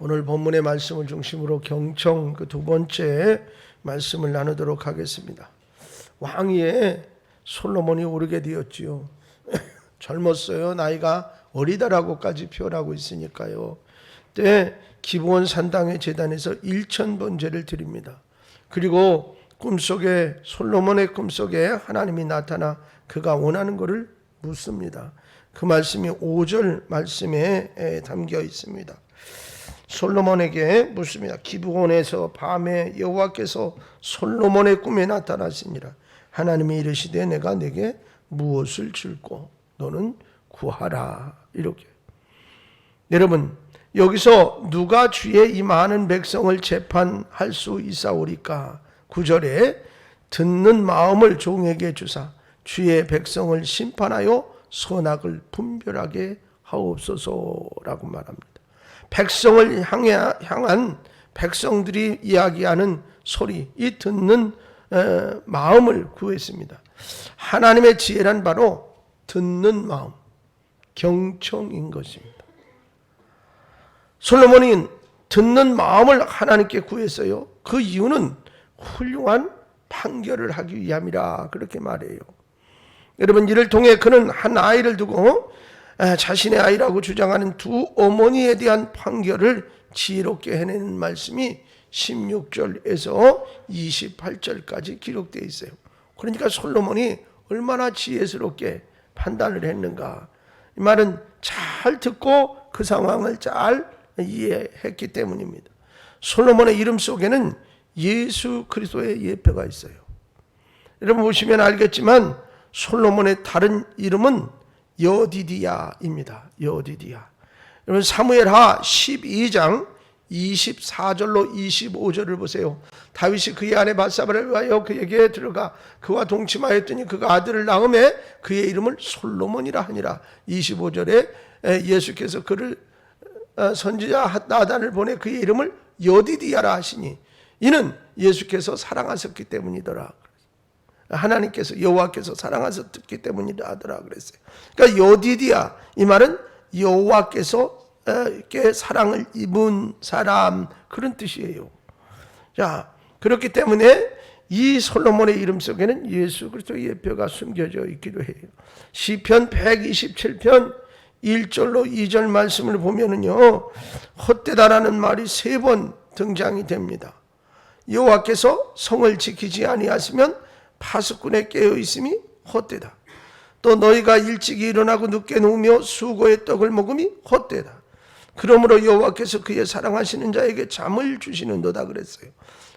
오늘 본문의 말씀을 중심으로 경청 그 두 번째 말씀을 나누도록 하겠습니다. 왕위에 솔로몬이 오르게 되었지요. 젊었어요. 나이가 어리다라고까지 표현하고 있으니까요. 때 기브온 산당의 제단에서 1천 번제를 드립니다. 그리고 꿈속에 솔로몬의 꿈속에 하나님이 나타나 그가 원하는 것을 묻습니다. 그 말씀이 5절 말씀에 에, 담겨 있습니다. 솔로몬에게 묻습니다. 기브온에서 밤에 여호와께서 솔로몬의 꿈에 나타나시니라. 하나님이 이르시되 내가 내게 무엇을 줄고 너는 구하라 이렇게. 여러분 여기서 누가 주의 이 많은 백성을 재판할 수 있사오리까? 구절에 듣는 마음을 종에게 주사 주의 백성을 심판하여 선악을 분별하게 하옵소서라고 말합니다. 백성을 향해, 향한 백성들이 이야기하는 소리, 이 듣는 에, 마음을 구했습니다. 하나님의 지혜란 바로 듣는 마음, 경청인 것입니다. 솔로몬이 듣는 마음을 하나님께 구했어요. 그 이유는 훌륭한 판결을 하기 위함이라 그렇게 말해요. 여러분 이를 통해 그는 한 아이를 두고 자신의 아이라고 주장하는 두 어머니에 대한 판결을 지혜롭게 해내는 말씀이 16절에서 28절까지 기록되어 있어요. 그러니까 솔로몬이 얼마나 지혜스럽게 판단을 했는가. 이 말은 잘 듣고 그 상황을 잘 이해했기 때문입니다. 솔로몬의 이름 속에는 예수 그리스도의 예표가 있어요. 여러분 보시면 알겠지만 솔로몬의 다른 이름은 여디디야입니다. 여디디야. 여러분 사무엘하 12장 24절로 25절을 보세요. 다윗이 그의 아내 바사바를 위하여 그에게 들어가 그와 동침하였더니 그가 아들을 낳음에 그의 이름을 솔로몬이라 하니라. 25절에 예수께서 그를 어, 선지자 나단을 보내 그의 이름을 여디디야라 하시니 이는 예수께서 사랑하셨기 때문이더라. 하나님께서 여호와께서 사랑하셨기 때문이라 하더라 그랬어요. 그러니까 여디디야 이 말은 여호와께서 께 사랑을 입은 사람 그런 뜻이에요. 자 그렇기 때문에 이 솔로몬의 이름 속에는 예수 그리스도의 예표가 숨겨져 있기도 해요. 시편 127편 1절로 2절 말씀을 보면은요. 헛되다라는 말이 세 번 등장이 됩니다. 여호와께서 성을 지키지 아니하시면 파수꾼에 깨어 있음이 헛되다. 또 너희가 일찍 일어나고 늦게 누우며 수고의 떡을 먹음이 헛되다. 그러므로 여호와께서 그의 사랑하시는 자에게 잠을 주시는도다 그랬어요.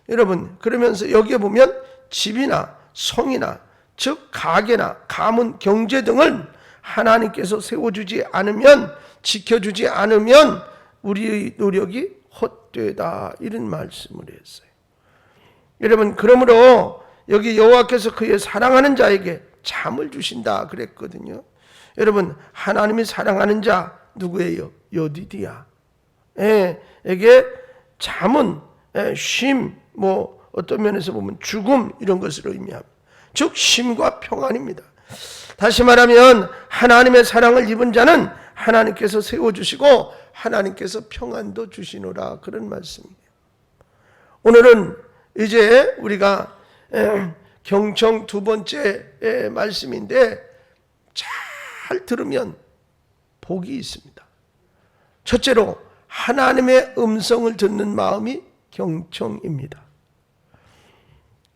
여러분 그러면서 여기에 보면 집이나 성이나 즉 가게나 가문 경제 등을 하나님께서 세워주지 않으면 지켜주지 않으면 우리의 노력이 헛되다 이런 말씀을 했어요. 여러분 그러므로 여기 여호와께서 그의 사랑하는 자에게 잠을 주신다 그랬거든요. 여러분 하나님이 사랑하는 자 누구예요? 여디디야. 예, 에게 잠은 예, 쉼, 뭐 어떤 면에서 보면 죽음 이런 것을 의미합니다. 즉 쉼과 평안입니다. 다시 말하면 하나님의 사랑을 입은 자는 하나님께서 세워 주시고 하나님께서 평안도 주시노라 그런 말씀이에요. 오늘은 이제 우리가 경청 두 번째 말씀인데 잘 들으면 복이 있습니다. 첫째로 하나님의 음성을 듣는 마음이 경청입니다.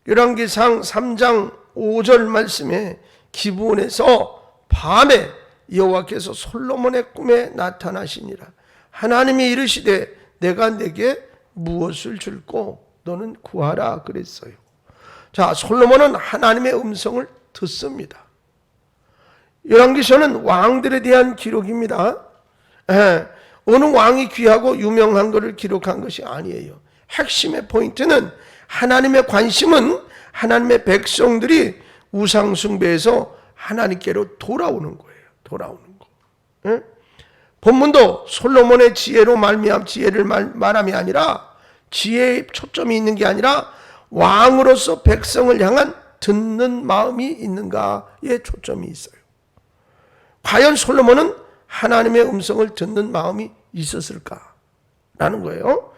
열왕기상 3장 5절 말씀에 기브온에서 밤에 여호와께서 솔로몬의 꿈에 나타나시니라. 하나님이 이르시되 내가 내게 무엇을 줄고 너는 구하라 그랬어요. 자, 솔로몬은 하나님의 음성을 듣습니다. 열왕기서는 왕들에 대한 기록입니다. 예, 어느 왕이 귀하고 유명한 것을 기록한 것이 아니에요. 핵심의 포인트는 하나님의 관심은 하나님의 백성들이 우상숭배에서 하나님께로 돌아오는 거예요. 돌아오는 거. 예? 본문도 솔로몬의 지혜로 말미암 지혜를 말, 말함이 아니라 지혜에 초점이 있는 게 아니라 왕으로서 백성을 향한 듣는 마음이 있는가에 초점이 있어요. 과연 솔로몬은 하나님의 음성을 듣는 마음이 있었을까? 라는 거예요.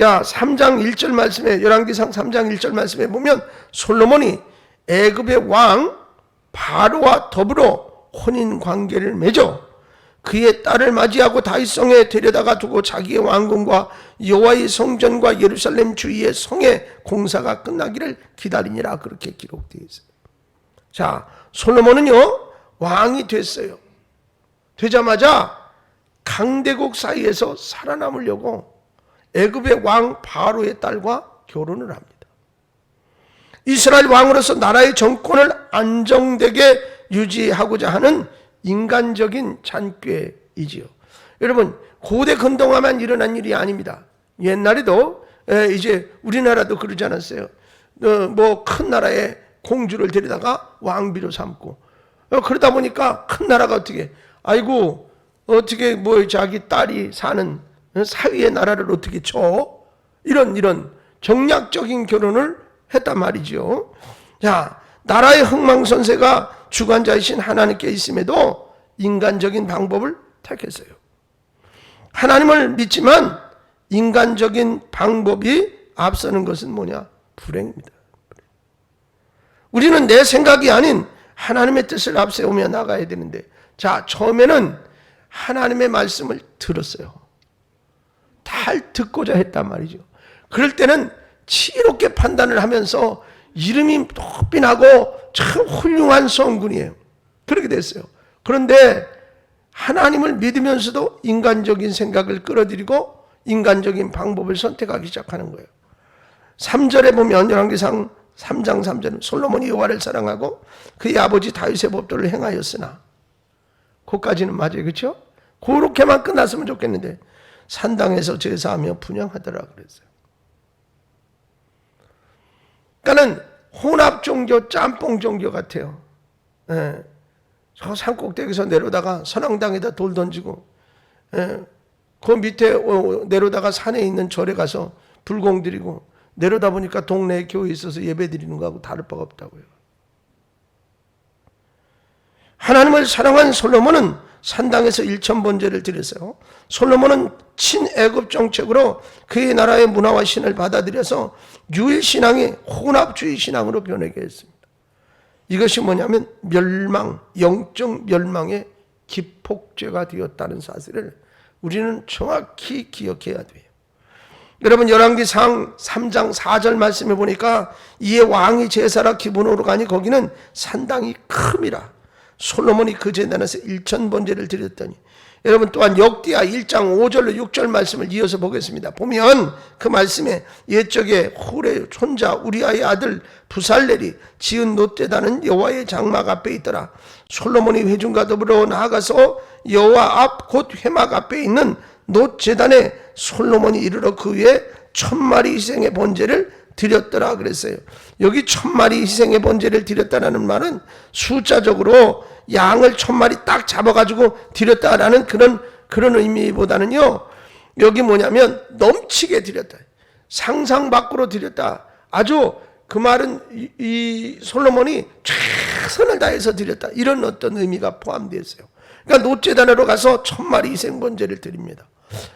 야, 3장 1절 말씀에 열왕기상 3장 1절 말씀에 보면 솔로몬이 애굽의 왕 바로와 더불어 혼인 관계를 맺어 그의 딸을 맞이하고 다윗성에 데려다가 두고 자기의 왕궁과 여호와의 성전과 예루살렘 주위의 성의 공사가 끝나기를 기다리니라 그렇게 기록되어 있어요. 자, 솔로몬은요 왕이 됐어요. 되자마자 강대국 사이에서 살아남으려고 애굽의 왕 바로의 딸과 결혼을 합니다. 이스라엘 왕으로서 나라의 정권을 안정되게 유지하고자 하는 인간적인 잔꾀이지요. 여러분 고대 근동화만 일어난 일이 아닙니다. 옛날에도 에, 이제 우리나라도 그러지 않았어요. 어, 뭐큰 나라에 공주를 데려다가 왕비로 삼고 어, 그러다 보니까 큰 나라가 어떻게 아이고 어떻게 뭐 자기 딸이 사는 사위의 나라를 어떻게 쳐 이런 이런 정략적인 결혼을 했단 말이죠. 자 나라의 흥망선세가 주관자이신 하나님께 있음에도 인간적인 방법을 택했어요. 하나님을 믿지만 인간적인 방법이 앞서는 것은 뭐냐? 불행입니다. 우리는 내 생각이 아닌 하나님의 뜻을 앞세우며 나가야 되는데, 자, 처음에는 하나님의 말씀을 들었어요. 잘 듣고자 했단 말이죠. 그럴 때는 지혜롭게 판단을 하면서 이름이 높이 나고 참 훌륭한 성군이에요. 그렇게 됐어요. 그런데 하나님을 믿으면서도 인간적인 생각을 끌어들이고 인간적인 방법을 선택하기 시작하는 거예요. 3절에 보면 열왕기상 3장 3절은 솔로몬이 여호와를 사랑하고 그의 아버지 다윗의 법도를 행하였으나 거기까지는 맞아요. 그렇죠? 그렇게만 끝났으면 좋겠는데 산당에서 제사하며 분양하더라 그랬어요. 그러니까는 혼합 종교, 짬뽕 종교 같아요. 예. 저 산 꼭대기에서 내려다가 선앙당에다 돌 던지고, 예. 그 밑에 어, 내려다가 산에 있는 절에 가서 불공 드리고, 내려다 보니까 동네에 교회 있어서 예배 드리는 거하고 다를 바가 없다고요. 하나님을 사랑한 솔로몬은 산당에서 일천 번제를 드렸어요. 솔로몬은 친애굽 정책으로 그의 나라의 문화와 신을 받아들여서 유일 신앙이 혼합주의 신앙으로 변하게 했습니다. 이것이 뭐냐면 멸망, 영적 멸망의 기폭제가 되었다는 사실을 우리는 정확히 기억해야 돼요. 여러분 열왕기상 3장 4절 말씀해 보니까 이에 왕이 제사라 기본으로 가니 거기는 산당이 큼이라 솔로몬이 그 재단에서 1천 번제를 드렸더니 여러분 또한 역대하 1장 5절로 6절 말씀을 이어서 보겠습니다. 보면 그 말씀에 옛적에 홀의 손자 우리아의 아들 부살렐이 지은 노때다는 여호와의 장막 앞에 있더라. 솔로몬이 회중과 더불어 나아가서 여호와 앞 곧 회막 앞에 있는 노 제단에 솔로몬이 이르러 그 위에 천 마리 희생의 번제를 드렸더라 그랬어요. 여기 천 마리 희생의 번제를 드렸다라는 말은 숫자적으로 양을 천 마리 딱 잡아가지고 드렸다라는 그런 그런 의미보다는요. 여기 뭐냐면 넘치게 드렸다. 상상 밖으로 드렸다. 아주 그 말은 이, 이 솔로몬이 최선을 다해서 드렸다. 이런 어떤 의미가 포함되어 있어요. 그러니까 노제단으로 가서 천 마리 희생 번제를 드립니다.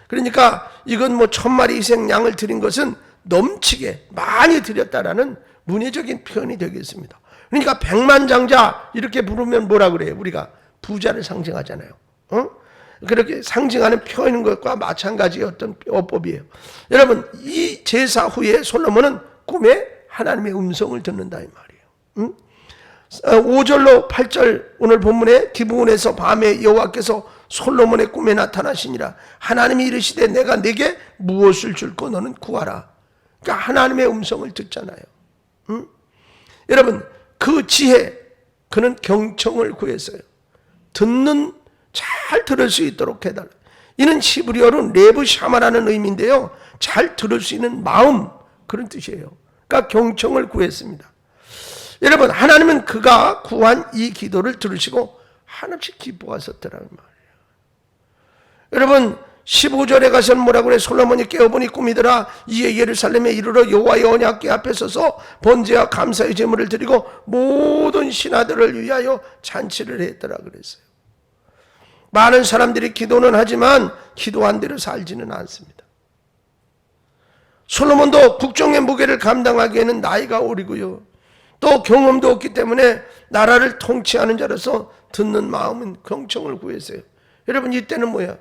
그러니까 이건 뭐 천 마리 희생 양을 드린 것은 넘치게 많이 드렸다라는 문예적인 표현이 되겠습니다. 그러니까 백만 장자 이렇게 부르면 뭐라 그래요? 우리가 부자를 상징하잖아요. 어? 그렇게 상징하는 표현인 것과 마찬가지의 어떤 어법이에요. 여러분 이 제사 후에 솔로몬은 꿈에 하나님의 음성을 듣는다 이 말이에요. 응? 5절로 어, 8절 오늘 본문에 기부원에서 밤에 여호와께서 솔로몬의 꿈에 나타나시니라 하나님이 이르시되 내가 내게 무엇을 줄거 너는 구하라 그러니까 하나님의 음성을 듣잖아요. 응? 여러분 그 지혜 그는 경청을 구했어요. 듣는 잘 들을 수 있도록 해달라. 이는 히브리어로 레브 샤마라는 의미인데요. 잘 들을 수 있는 마음 그런 뜻이에요. 그러니까 경청을 구했습니다. 여러분 하나님은 그가 구한 이 기도를 들으시고 한없이 기뻐하셨더라는 말이에요 여러분 15절에 가서는 뭐라고 그래 솔로몬이 깨어보니 꿈이더라 이에 예루살렘에 이르러 여호와의 언약궤 앞에 서서 번제와 감사의 제물을 드리고 모든 신하들을 위하여 잔치를 했더라 그랬어요 많은 사람들이 기도는 하지만 기도한 대로 살지는 않습니다 솔로몬도 국정의 무게를 감당하기에는 나이가 오리고요. 또 경험도 없기 때문에 나라를 통치하는 자로서 듣는 마음은 경청을 구했어요. 여러분 이때는 뭐야?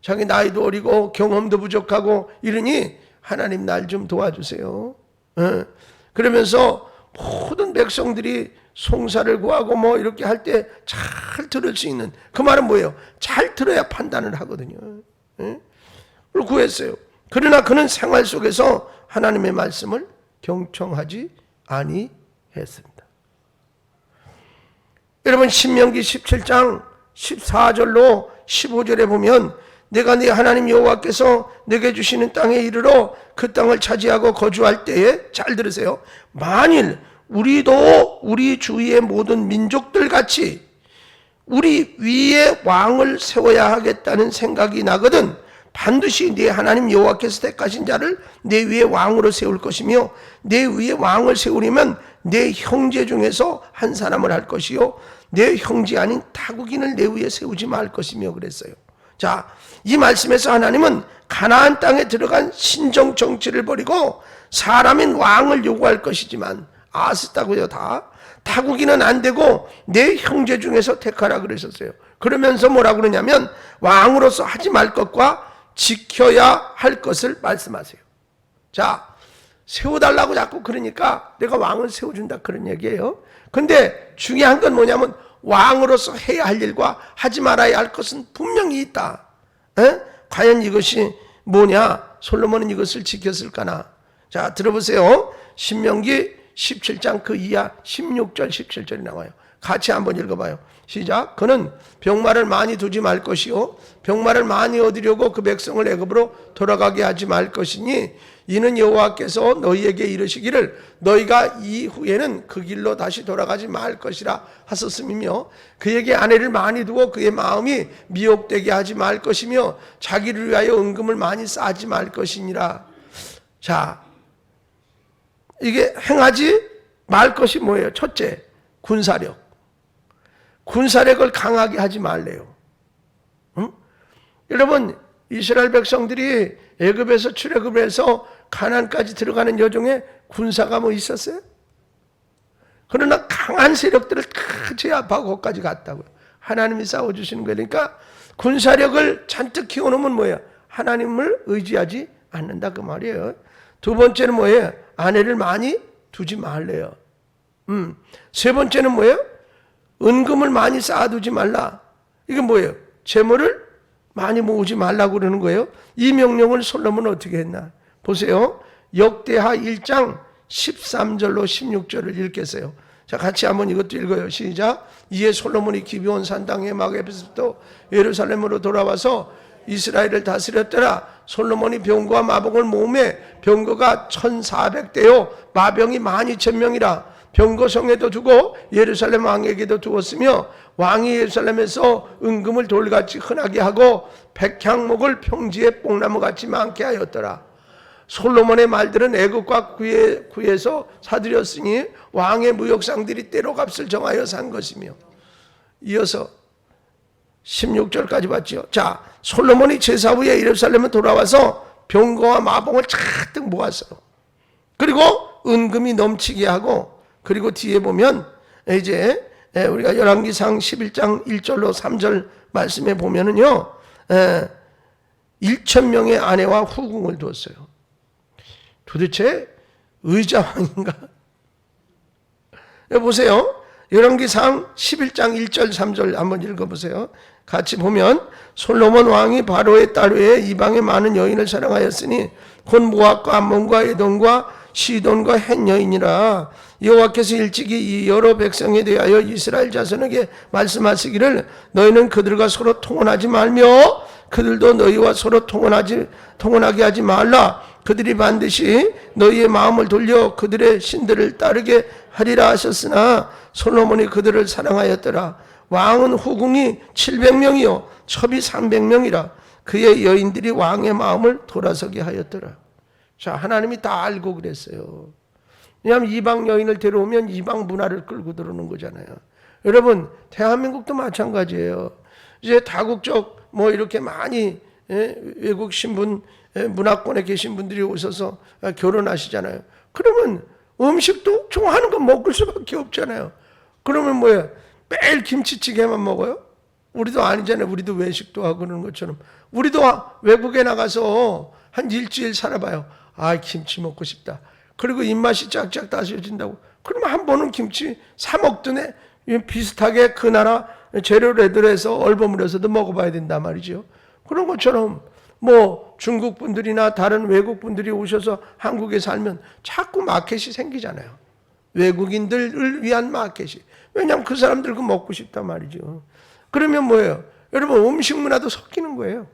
자기 나이도 어리고 경험도 부족하고 이러니 하나님 날 좀 도와주세요. 예. 그러면서 모든 백성들이 송사를 구하고 뭐 이렇게 할 때 잘 들을 수 있는 그 말은 뭐예요? 잘 들어야 판단을 하거든요. 예? 그걸 구했어요. 그러나 그는 생활 속에서 하나님의 말씀을 경청하지 아니했습니다. 여러분 신명기 17장 14절로 15절에 보면 내가 네 하나님 여호와께서 내게 주시는 땅에 이르러 그 땅을 차지하고 거주할 때에 잘 들으세요. 만일 우리도 우리 주위의 모든 민족들 같이 우리 위에 왕을 세워야 하겠다는 생각이 나거든 반드시 네 하나님 여호와께서 택하신 자를 내 위에 왕으로 세울 것이며 내 위에 왕을 세우려면 내 형제 중에서 한 사람을 할 것이요 내 형제 아닌 타국인을 내 위에 세우지 말 것이며 그랬어요. 자, 이 말씀에서 하나님은 가나안 땅에 들어간 신정 정치를 버리고 사람인 왕을 요구할 것이지만 아스다고요 다 타국인은 안 되고 내 형제 중에서 택하라 그러셨어요. 그러면서 뭐라 그러냐면 왕으로서 하지 말 것과 지켜야 할 것을 말씀하세요. 자, 세워달라고 자꾸 그러니까 내가 왕을 세워준다 그런 얘기예요. 근데 중요한 건 뭐냐면 왕으로서 해야 할 일과 하지 말아야 할 것은 분명히 있다. 에? 과연 이것이 뭐냐? 솔로몬은 이것을 지켰을까나? 자, 들어보세요. 신명기 17장 그 이하 16절 17절이 나와요. 같이 한번 읽어봐요. 시작. 그는 병마를 많이 두지 말 것이요 병마를 많이 얻으려고 그 백성을 애굽으로 돌아가게 하지 말 것이니 이는 여호와께서 너희에게 이르시기를 너희가 이후에는 그 길로 다시 돌아가지 말 것이라 하셨음이며 그에게 아내를 많이 두고 그의 마음이 미혹되게 하지 말 것이며 자기를 위하여 은금을 많이 쌓지 말 것이니라. 자, 이게 행하지 말 것이 뭐예요? 첫째, 군사력. 군사력을 강하게 하지 말래요. 응? 여러분, 이스라엘 백성들이 애굽에서 출애굽을 해서 가난까지 들어가는 여정에 군사가 뭐 있었어요? 그러나 강한 세력들을 다 제압하고 거기까지 갔다고요. 하나님이 싸워주시는 거니까 군사력을 잔뜩 키워놓으면 뭐예요? 하나님을 의지하지 않는다 그 말이에요. 두 번째는 뭐예요? 아내를 많이 두지 말래요. 음. 세 번째는 뭐예요? 은금을 많이 쌓아두지 말라. 이게 뭐예요? 재물을 많이 모으지 말라고 그러는 거예요. 이 명령을 솔로몬은 어떻게 했나? 보세요. 역대하 1장 13절로 16절을 읽겠어요. 자, 같이 한번 이것도 읽어요. 시작. 이에 솔로몬이 기비온 산당의 마게부터 예루살렘으로 돌아와서 이스라엘을 다스렸더라. 솔로몬이 병거와 마병을 모음에 병거가 1400대요. 마병이 12,000명이라. 병거성에도 두고 예루살렘 왕에게도 두었으며 왕이 예루살렘에서 은금을 돌같이 흔하게 하고 백향목을 평지에 뽕나무같이 많게 하였더라. 솔로몬의 말들은 애국과 구에, 구에서 사들였으니 왕의 무역상들이 때로 값을 정하여 산 것이며 이어서 16절까지 봤죠. 자, 솔로몬이 제사 후에 예루살렘에 돌아와서 병거와 마봉을 잔뜩 모았어요. 그리고 은금이 넘치게 하고 그리고 뒤에 보면 이제 우리가 열왕기상 11장 1절로 3절 말씀에 보면은요. 1천 명의 아내와 후궁을 두었어요. 도대체 의자 왕인가? 보세요. 열왕기상 11장 1절 3절 한번 읽어보세요. 같이 보면 솔로몬 왕이 바로의 딸 외에 이방의 많은 여인을 사랑하였으니 곧 모압과 암몬과 에돔과 시돈과 헷 여인이라 여호와께서 일찍이 이 여러 백성에 대하여 이스라엘 자손에게 말씀하시기를 너희는 그들과 서로 통혼하지 말며 그들도 너희와 서로 통혼하지 통혼하게 하지 말라. 그들이 반드시 너희의 마음을 돌려 그들의 신들을 따르게 하리라 하셨으나 솔로몬이 그들을 사랑하였더라. 왕은 후궁이 700명이요. 첩이 300명이라 그의 여인들이 왕의 마음을 돌아서게 하였더라 자 하나님이 다 알고 그랬어요 왜냐하면 이방 여인을 데려오면 이방 문화를 끌고 들어오는 거잖아요 여러분 대한민국도 마찬가지예요 이제 다국적 뭐 이렇게 많이 예, 외국 신분 예, 문화권에 계신 분들이 오셔서 아, 결혼하시잖아요. 그러면 음식도 좋아하는 거 먹을 수밖에 없잖아요. 그러면 뭐야? 매일 김치찌개만 먹어요? 우리도 아니잖아요. 우리도 외식도 하고 그러는 것처럼. 우리도 외국에 나가서 한 일주일 살아봐요. 아, 김치 먹고 싶다. 그리고 입맛이 쫙쫙 다져진다고. 그러면 한 번은 김치 사애 비슷하게 그 나라 재료를 애들해서 얼버무려서도 먹어봐야 된단 말이죠. 그런 것처럼 뭐 중국 분들이나 다른 외국 분들이 오셔서 한국에 살면 자꾸 마켓이 생기잖아요. 외국인들을 위한 마켓이. 왜냐하면 그 사람들 그 먹고 싶단 말이죠. 그러면 뭐예요? 여러분 음식 문화도 섞이는 거예요.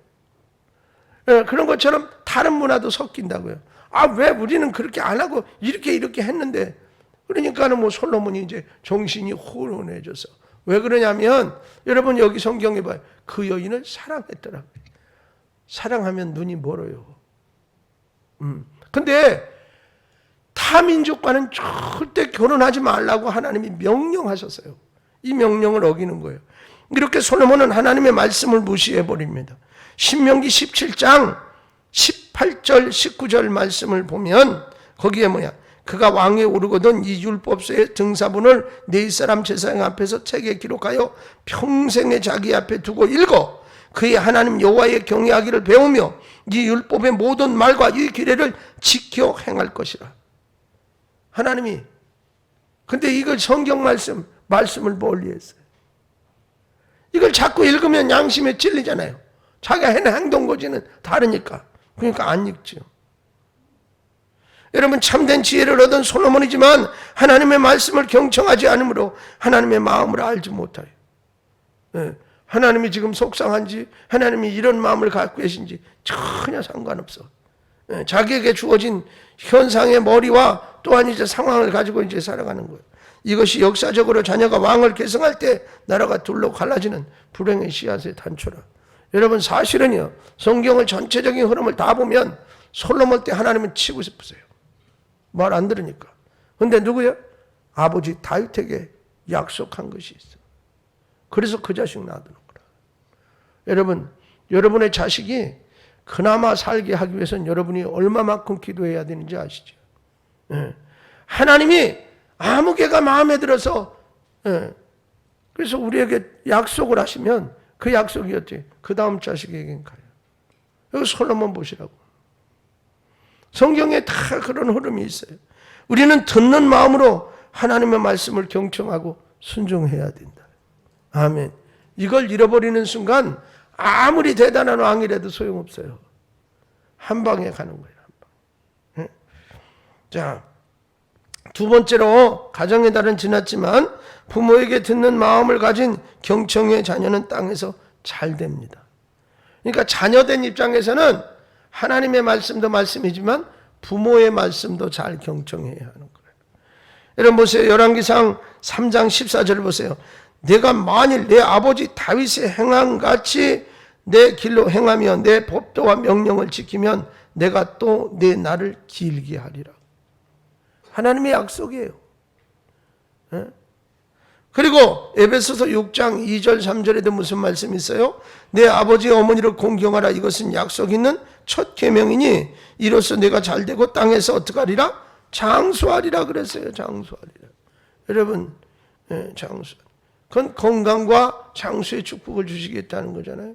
예, 그런 것처럼 다른 문화도 섞인다고요. 아, 왜 우리는 그렇게 안 하고 이렇게 이렇게 했는데 그러니까는 뭐 솔로몬이 이제 정신이 혼돈해져서 왜 그러냐면 여러분 여기 성경에 봐요. 그 여인을 사랑했더라고요. 사랑하면 눈이 멀어요. 음. 근데 타민족과는 절대 결혼하지 말라고 하나님이 명령하셨어요. 이 명령을 어기는 거예요. 이렇게 솔로몬은 하나님의 말씀을 무시해 버립니다. 신명기 17장 18절 19절 말씀을 보면 거기에 뭐야? 그가 왕에 오르거든 이 율법서의 등사본을 네 사람 제사장 앞에서 책에 기록하여 평생에 자기 앞에 두고 읽어 그의 하나님 여호와의 경외하기를 배우며 이 율법의 모든 말과 이 규례를 지켜 행할 것이라. 하나님이 근데 이걸 성경 말씀 말씀을 멀리했어요. 이걸 자꾸 읽으면 양심에 찔리잖아요. 자기가 하는 행동 거지는 다르니까. 그러니까 안 읽죠. 여러분 참된 지혜를 얻은 솔로몬이지만 하나님의 말씀을 경청하지 않으므로 하나님의 마음을 알지 못하요. 예, 하나님이 지금 속상한지 하나님이 이런 마음을 갖고 계신지 전혀 상관없어. 예, 자기에게 주어진 현상의 머리와 또한 이제 상황을 가지고 이제 살아가는 거예요. 이것이 역사적으로 자녀가 왕을 계승할 때 나라가 둘로 갈라지는 불행의 씨앗의 단초라. 여러분 사실은요 성경을 전체적인 흐름을 다 보면 솔로몬 때 하나님은 치고 싶으세요. 말 안 들으니까. 근데 누구요? 아버지 다윗에게 약속한 것이 있어. 그래서 그 자식 낳아두는 거라. 여러분, 여러분의 자식이 그나마 살게 하기 위해서는 여러분이 얼마만큼 기도해야 되는지 아시죠? 예. 하나님이 아무 개가 마음에 들어서 예. 그래서 우리에게 약속을 하시면 그 약속이었지. 그 다음 자식에겐 가요. 여기 솔로몬 보시라고. 성경에 다 그런 흐름이 있어요. 우리는 듣는 마음으로 하나님의 말씀을 경청하고 순종해야 된다. 아멘. 이걸 잃어버리는 순간 아무리 대단한 왕이라도 소용없어요. 한 방에 가는 거예요. 한 방. 자, 두 번째로 가정의 달은 지났지만 부모에게 듣는 마음을 가진 경청의 자녀는 땅에서 잘 됩니다. 그러니까 자녀된 입장에서는 하나님의 말씀도 말씀이지만 부모의 말씀도 잘 경청해야 하는 거예요. 여러분 보세요. 열왕기상 3장 14절 보세요. 내가 만일 내 아버지 다윗의 행한 같이 내 길로 행하며 내 법도와 명령을 지키면 내가 또 내 날을 길게 하리라. 하나님의 약속이에요. 예? 그리고 에베소서 6장 2절 3절에도 무슨 말씀이 있어요? 내 아버지 어머니를 공경하라 이것은 약속 있는 첫 계명이니 이로써 내가 잘 되고 땅에서 어떻게 하리라? 장수하리라 그랬어요. 장수하리라. 여러분 예, 장수. 그건 건강과 장수의 축복을 주시겠다는 거잖아요.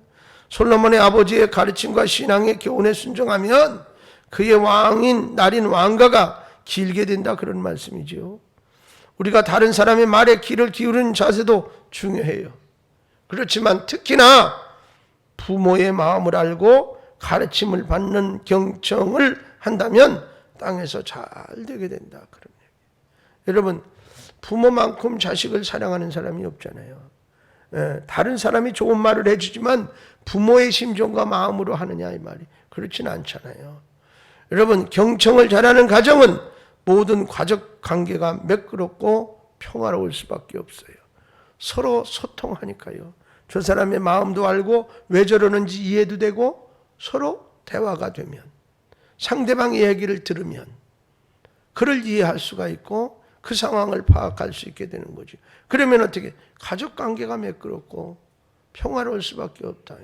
솔로몬의 아버지의 가르침과 신앙의 교훈에 순종하면 그의 왕인 날인 왕가가 길게 된다 그런 말씀이지요. 우리가 다른 사람의 말에 귀를 기울이는 자세도 중요해요. 그렇지만 특히나 부모의 마음을 알고 가르침을 받는 경청을 한다면 땅에서 잘 되게 된다. 그런 얘기. 여러분, 부모만큼 자식을 사랑하는 사람이 없잖아요. 예, 다른 사람이 좋은 말을 해주지만 부모의 심정과 마음으로 하느냐 이 말이 그렇지는 않잖아요. 여러분 경청을 잘하는 가정은 모든 가족 관계가 매끄럽고 평화로울 수밖에 없어요. 서로 소통하니까요. 저 사람의 마음도 알고 왜 저러는지 이해도 되고 서로 대화가 되면 상대방의 얘기를 들으면 그를 이해할 수가 있고 그 상황을 파악할 수 있게 되는 거죠. 그러면 어떻게 가족 관계가 매끄럽고 평화로울 수밖에 없다.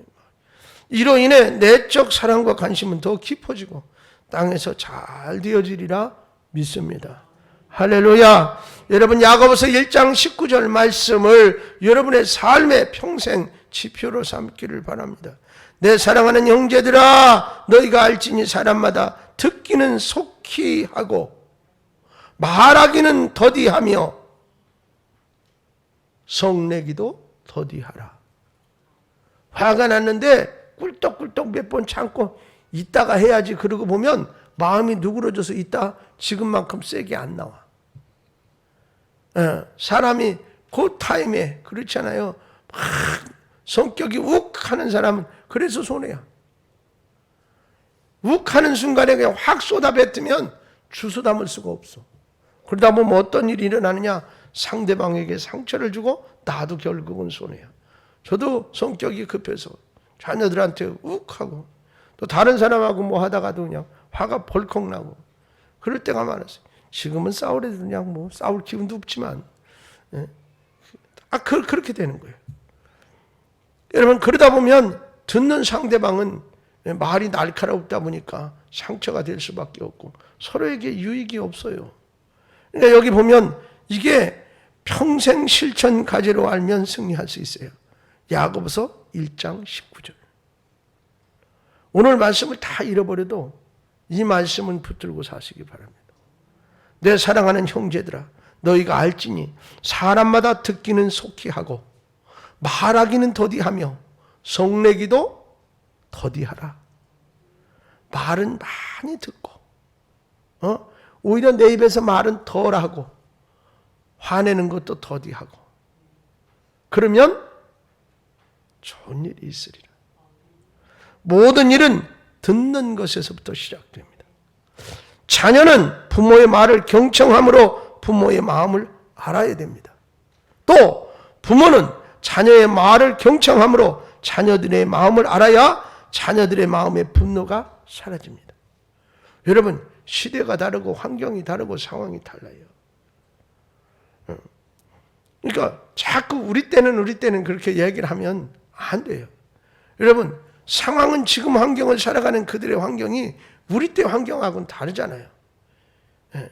이로 인해 내적 사랑과 관심은 더 깊어지고 땅에서 잘 되어지리라 믿습니다. 할렐루야. 여러분 야고보서 1장 19절 말씀을 여러분의 삶의 평생 지표로 삼기를 바랍니다. 내 사랑하는 형제들아 너희가 알지니 사람마다 듣기는 속히 하고 말하기는 더디하며 성내기도 더디하라. 화가 났는데 꿀떡꿀떡 몇 번 참고 이따가 해야지 그러고 보면 마음이 누그러져서 있다 지금만큼 세게 안 나와. 예, 사람이 그 타임에 그렇잖아요. 막 성격이 욱 하는 사람은 그래서 손해야. 욱 하는 순간에 그냥 확 쏟아뱉으면 주워 담을 수가 없어. 그러다 보면 어떤 일이 일어나느냐? 상대방에게 상처를 주고 나도 결국은 손해야. 저도 성격이 급해서 자녀들한테 욱 하고 또 다른 사람하고 뭐 하다가도 그냥 화가 벌컥 나고 그럴 때가 많았어요. 지금은 싸우래도 그냥 뭐 싸울 기운도 없지만 예. 아 그, 그렇게 되는 거예요. 여러분 그러다 보면 듣는 상대방은 말이 날카롭다 보니까 상처가 될 수밖에 없고 서로에게 유익이 없어요. 그러니까 여기 보면 이게 평생 실천 과제로 알면 승리할 수 있어요. 야고보서 1장 19절. 오늘 말씀을 다 잃어버려도 이 말씀은 붙들고 사시기 바랍니다. 내 사랑하는 형제들아 너희가 알지니 사람마다 듣기는 속히 하고 말하기는 더디하며 성내기도 더디하라. 말은 많이 듣고 어? 오히려 내 입에서 말은 덜하고 화내는 것도 더디하고 그러면 좋은 일이 있으리라. 모든 일은 듣는 것에서부터 시작됩니다. 자녀는 부모의 말을 경청함으로 부모의 마음을 알아야 됩니다. 또 부모는 자녀의 말을 경청함으로 자녀들의 마음을 알아야 자녀들의 마음의 분노가 사라집니다. 여러분 시대가 다르고 환경이 다르고 상황이 달라요. 어. 그러니까 자꾸 우리 때는 우리 때는 그렇게 얘기를 하면 안 돼요. 여러분 상황은 지금 환경을 살아가는 그들의 환경이 우리 때 환경하고는 다르잖아요. 예.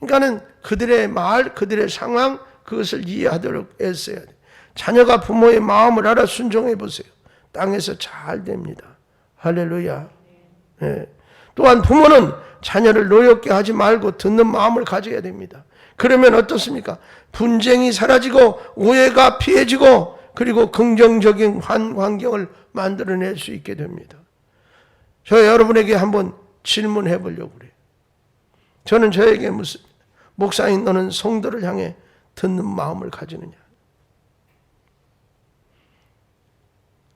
그러니까는 그들의 말, 그들의 상황, 그것을 이해하도록 애써야 돼. 자녀가 부모의 마음을 알아 순종해 보세요. 땅에서 잘 됩니다. 할렐루야. 예. 또한 부모는 자녀를 노엽게 하지 말고 듣는 마음을 가져야 됩니다. 그러면 어떻습니까? 분쟁이 사라지고 오해가 피해지고 그리고 긍정적인 환경을 만들어낼 수 있게 됩니다. 저 여러분에게 한번 질문해 보려고 그래요. 저는 저에게 무슨 목사인 너는 성도를 향해 듣는 마음을 가지느냐?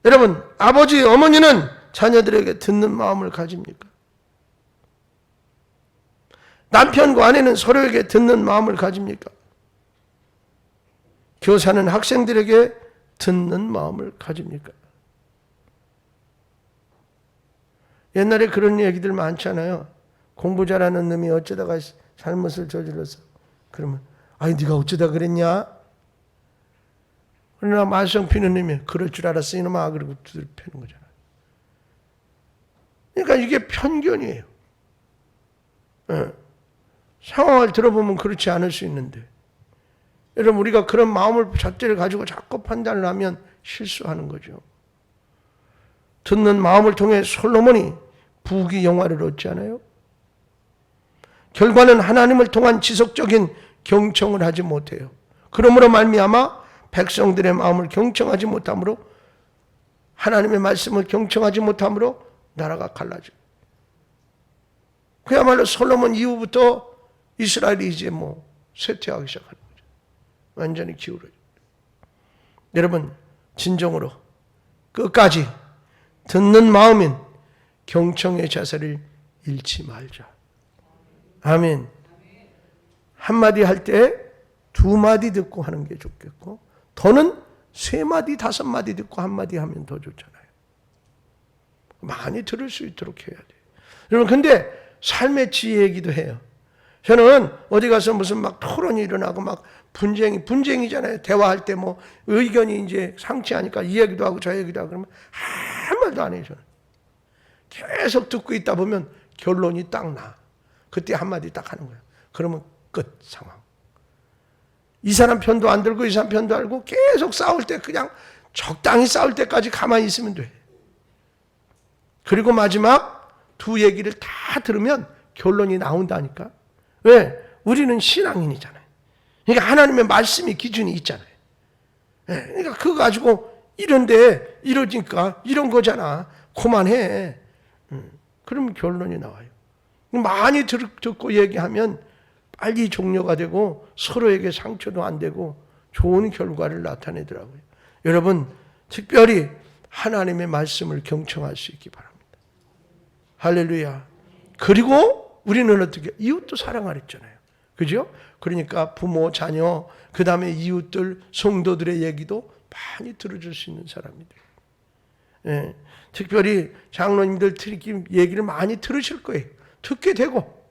여러분, 아버지, 어머니는 자녀들에게 듣는 마음을 가집니까? 남편과 아내는 서로에게 듣는 마음을 가집니까? 교사는 학생들에게 듣는 마음을 가집니까? 옛날에 그런 얘기들 많잖아요. 공부 잘하는 놈이 어쩌다가 잘못을 저질렀어. 그러면 아니 네가 어쩌다 그랬냐? 그러나 말썽 피는 놈이 그럴 줄 알았어 이놈아 그러고 두들 패는 거잖아. 그러니까 이게 편견이에요. 네. 상황을 들어보면 그렇지 않을 수 있는데 여러분 우리가 그런 마음을 잣대를 가지고 자꾸 판단을 하면 실수하는 거죠. 듣는 마음을 통해 솔로몬이 부귀 영화를 얻지 않아요? 결과는 하나님을 통한 지속적인 경청을 하지 못해요. 그러므로 말미암아 백성들의 마음을 경청하지 못함으로 하나님의 말씀을 경청하지 못함으로 나라가 갈라져. 그야말로 솔로몬 이후부터 이스라엘이 이제 뭐 쇠퇴하기 시작하는 거죠. 완전히 기울어져. 여러분 진정으로 끝까지 듣는 마음인 경청의 자세를 잃지 말자. 아멘. 한마디 할 때 두 마디 듣고 하는 게 좋겠고, 더는 세 마디, 다섯 마디 듣고 한 마디 하면 더 좋잖아요. 많이 들을 수 있도록 해야 돼요. 여러분, 근데 삶의 지혜이기도 해요. 저는 어디 가서 무슨 막 토론이 일어나고 막 분쟁이, 분쟁이잖아요. 대화할 때 뭐 의견이 이제 상치하니까 이 얘기도 하고 저 얘기도 하고 그러면 말도 안 해요, 저는. 계속 듣고 있다 보면 결론이 딱 나. 그때 한마디 딱 하는 거야. 그러면 끝 상황. 이 사람 편도 안 들고 이 사람 편도 알고 계속 싸울 때 그냥 적당히 싸울 때까지 가만히 있으면 돼. 그리고 마지막 두 얘기를 다 들으면 결론이 나온다니까. 왜? 우리는 신앙인이잖아요. 그러니까 하나님의 말씀이 기준이 있잖아요. 예, 그러니까 그거 가지고 이런데 이러니까 이런 거잖아. 그만해. 음, 그러면 결론이 나와요. 많이 들, 듣고 얘기하면 빨리 종료가 되고 서로에게 상처도 안 되고 좋은 결과를 나타내더라고요. 여러분, 특별히 하나님의 말씀을 경청할 수 있기 바랍니다. 할렐루야. 그리고 우리는 어떻게 이웃도 사랑하랬잖아요. 그죠? 그러니까 부모, 자녀, 그 다음에 이웃들, 성도들의 얘기도 많이 들어줄 수 있는 사람이들. 예, 특별히 장로님들 특히 얘기를 많이 들으실 거예요. 듣게 되고,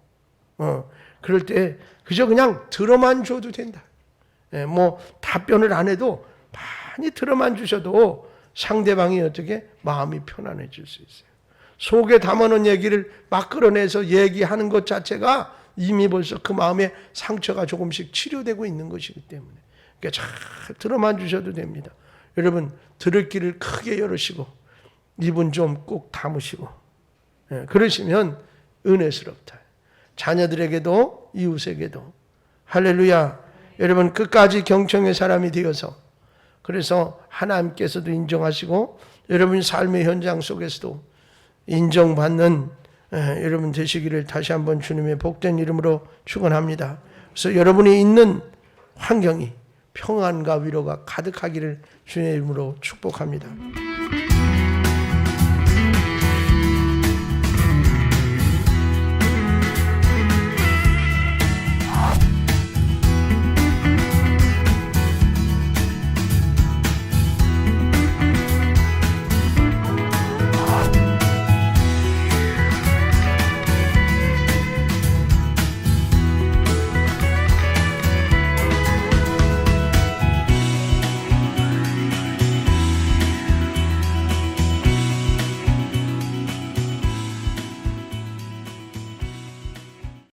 어, 그럴 때 그저 그냥 들어만 줘도 된다. 예, 뭐 답변을 안 해도 많이 들어만 주셔도 상대방이 어떻게 마음이 편안해질 수 있어요. 속에 담아놓은 얘기를 막 끌어내서 얘기하는 것 자체가 이미 벌써 그 마음에 상처가 조금씩 치료되고 있는 것이기 때문에 그러니까 잘 들어만 주셔도 됩니다. 여러분 들을 길을 크게 열으시고 입은 좀 꼭 담으시고 예, 그러시면 은혜스럽다. 자녀들에게도 이웃에게도 할렐루야. 여러분 끝까지 경청의 사람이 되어서 그래서 하나님께서도 인정하시고 여러분 삶의 현장 속에서도 인정받는 에, 여러분 되시기를 다시 한번 주님의 복된 이름으로 축원합니다. 그래서 여러분이 있는 환경이 평안과 위로가 가득하기를 주님의 이름으로 축복합니다.